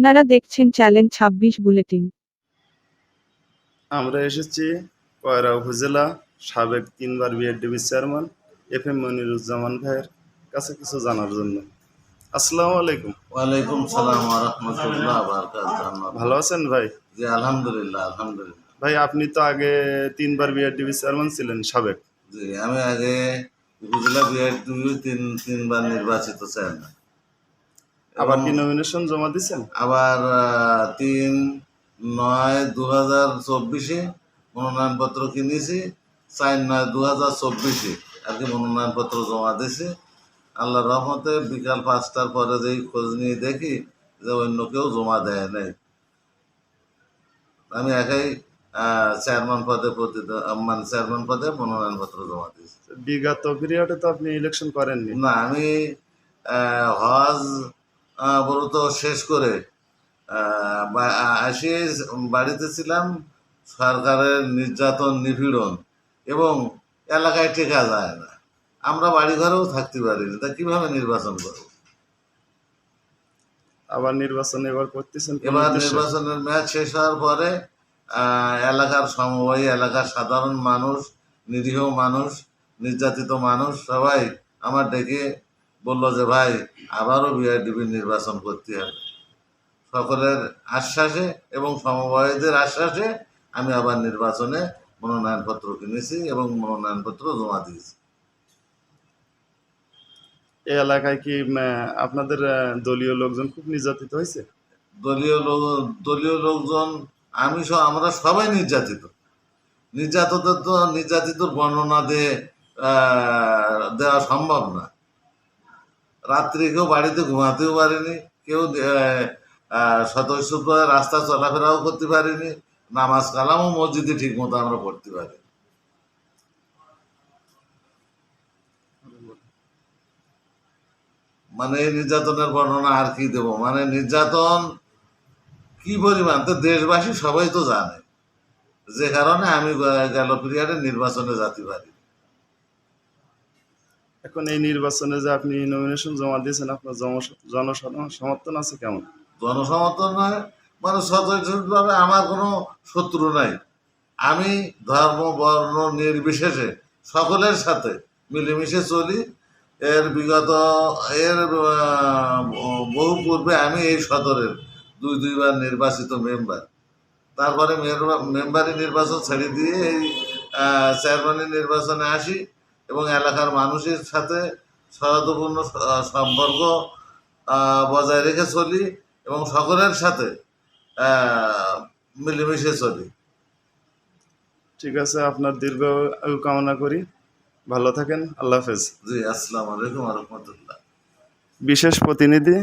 আপনারা দেখছেন চ্যালেঞ্জ ছাব্বিশ বুলেটিন। আমরা এসেছি কয়রা উপজেলা সাবেক তিনবার বিএডডিবি চেয়ারম্যান এফ এম মনিরুজ্জামান ভাইয়ের কাছে কিছু জানার জন্য। আসসালামু আলাইকুম। ওয়ালাইকুম সালাম রহমতুল্লাহ বারকাত ভালো আছেন ভাই? জি আলহামদুলিল্লাহ আলহামদুলিল্লাহ। ভাই আপনি তো আগে তিনবার বিএডডিবি চেয়ারম্যান ছিলেন সাবেক। জি আমি আগে উপজেলা বিআর দুই তিন তিনবার নির্বাচিত চেয়ারম্যান। আবার কি নমিনেশন জমা দিছেন? আবার তিন নয় দু হাজার চব্বিশে মনোনয়নপত্র কিনেছি চার নয় দু হাজার চব্বিশে আর কি মনোনয়নপত্র জমা দিয়েছি। আল্লাহ রহমতে বিকাল পাঁচটার পরে যেই খোঁজ নিয়ে দেখি যে অন্য কেউ জমা দেয় নাই। আমি একাই চেয়ারম্যান পদে প্রতি মানে চেয়ারম্যান পদে মনোনয়নপত্র জমা দিয়েছি। বিগত পিরিয়ডে তো আপনি ইলেকশন করেননি। না আমি হজ ব্রত শেষ করে। আসি বাড়িতে ছিলাম সরকারের নির্যাতন নিপীড়ন এবং এলাকায় টেকা যায় না। আমরা বাড়ি ঘরেও থাকতে পারি না তা কীভাবে নির্বাচন করব? আবার নির্বাচন এবার করতেছেন এবার নির্বাচনের ম্যাচ শেষ হওয়ার পরে আহ, এলাকার সমবায়ী এলাকার সাধারণ মানুষ নিরীহ মানুষ নির্যাতিত মানুষ সবাই আমার ডেকে বলল যে ভাই আবারও বিআইডিবি নির্বাচন করতে হবে। সকলের আশ্বাসে এবং সমবায়ীদের আশ্বাসে আমি আবার নির্বাচনে মনোনয়নপত্র কিনেছি এবং মনোনয়নপত্র জমা দিয়েছি। এই এলাকায় কি আপনাদের দলীয় লোকজন খুব নির্যাতিত হয়েছে? দলীয় লোক দলীয় লোকজন আমি সহ আমরা সবাই নির্যাতিত। নির্যাতিত তো নির্যাতিত বর্ণনা দিয়ে আহ, দেওয়া সম্ভব না। রাত্রি কেউ বাড়িতে ঘুমাতেও পারিনি, কেউ সদস্য রাস্তা চলাফেরাও করতে পারিনি, নামাজ কালামও মসজিদে ঠিক মতো আমরা পড়তে পারি মানে এই নির্যাতনের বর্ণনা আর কি দেব? মানে নির্যাতন কি পরিমাণ? তো দেশবাসী সবাই তো জানে, যে কারণে আমি গেল পিরিয়ডে নির্বাচনে যেতে পারি। এখন এই নির্বাচনে যে আপনি নমিনেশন জমা দিয়েছেন আপনার জনস- জনসাধারণ সমর্থন আছে কেমন? জনসমর্থন নয় মানে স্বতঃস্ফূর্তভাবে আমার কোনো শত্রু নাই। আমি ধর্ম বর্ণ নির্বিশেষে সকলের সাথে মিলেমিশে চলি। এর বিগত এর বহু পূর্বে আমি এই সদরের দুই দুইবার নির্বাচিত মেম্বার তারপরে মেম্বারি নির্বাচন ছেড়ে দিয়ে এই আহ, চেয়ারম্যানি নির্বাচনে আসি। এবং এলাকার মানুষের সাথে সৌহার্দ্যপূর্ণ সম্পর্ক বজায় রেখে চলি এবং সকলের সাথে মিলেমিশে চলি। ঠিক আছে আপনার দীর্ঘ কামনা করি। ভালো থাকেন আল্লাহ হাফেজ। জি আসসালামু আলাইকুম রহমতুল্লাহ। বিশেষ প্রতিনিধি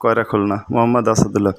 কয়রা খুলনা মোহাম্মদ আসাদুল্লাহ।